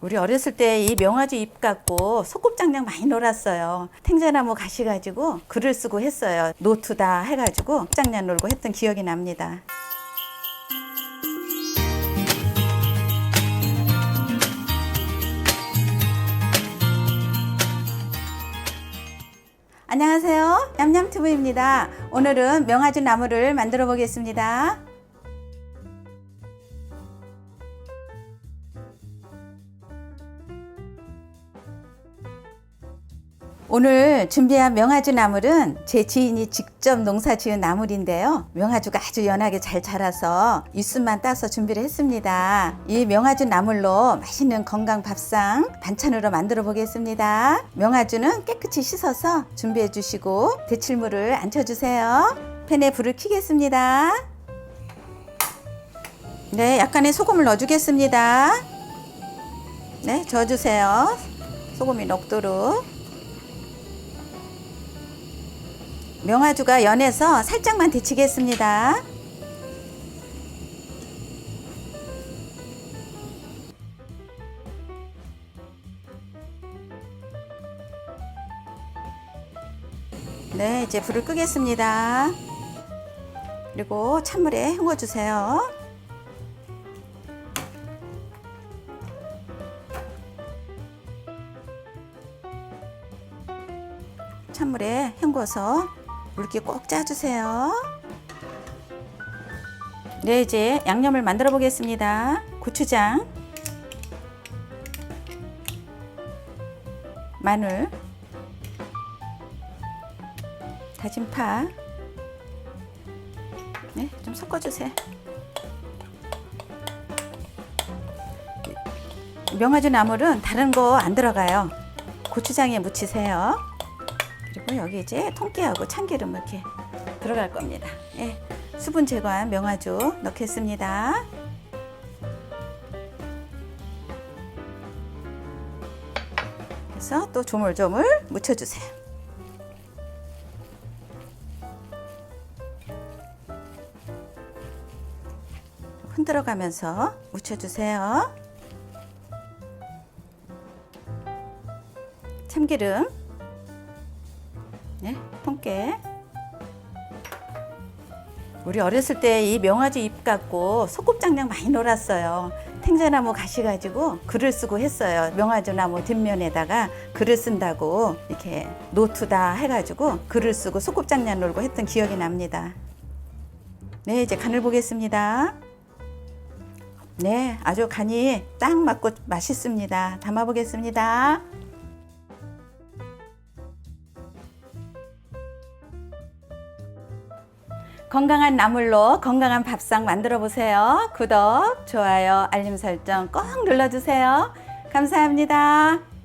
우리 어렸을 때 이 명아지 잎 갖고 소꿉장냥 많이 놀았어요. 탱자나무 가시 가지고 글을 쓰고 했어요. 노트다 해가지고 짝냥 놀고 했던 기억이 납니다. 안녕하세요. 냠냠튜브입니다. 오늘은 명아지 나무를 만들어 보겠습니다. 오늘 준비한 명아주 나물은 제 지인이 직접 농사 지은 나물인데요. 명아주가 아주 연하게 잘 자라서 잎순만 따서 준비를 했습니다. 이 명아주 나물로 맛있는 건강 밥상 반찬으로 만들어 보겠습니다. 명아주는 깨끗이 씻어서 준비해 주시고 데칠물을 안쳐 주세요. 팬에 불을 켜겠습니다. 네, 약간의 소금을 넣어 주겠습니다. 네, 저어 주세요. 소금이 녹도록. 명아주가 연해서 살짝만 데치겠습니다. 네, 이제 불을 끄겠습니다. 그리고 찬물에 헹궈 주세요. 찬물에 헹궈서 물기 꼭 짜주세요. 네, 이제 양념을 만들어 보겠습니다. 고추장, 마늘, 다진 파, 네, 좀 섞어주세요. 명아주 나물은 다른 거 안 들어가요. 고추장에 묻히세요. 그리고 여기 이제 통깨하고 참기름 이렇게 들어갈 겁니다. 예, 수분 제거한 명아주 넣겠습니다. 그래서 또 조물조물 묻혀주세요. 흔들어 가면서 묻혀주세요. 참기름 네, 통깨. 우리 어렸을 때 이 명아지 잎 갖고 소꿉장냥 많이 놀았어요. 탱자나무 가시 가지고 글을 쓰고 했어요. 명아주 나무 뒷면에다가 글을 쓴다고 이렇게 노트다 해가지고 글을 쓰고 소꿉장냥 놀고 했던 기억이 납니다. 네, 이제 간을 보겠습니다. 네, 아주 간이 딱 맞고 맛있습니다. 담아 보겠습니다. 건강한 나물로 건강한 밥상 만들어 보세요. 구독, 좋아요, 알림 설정 꼭 눌러주세요. 감사합니다.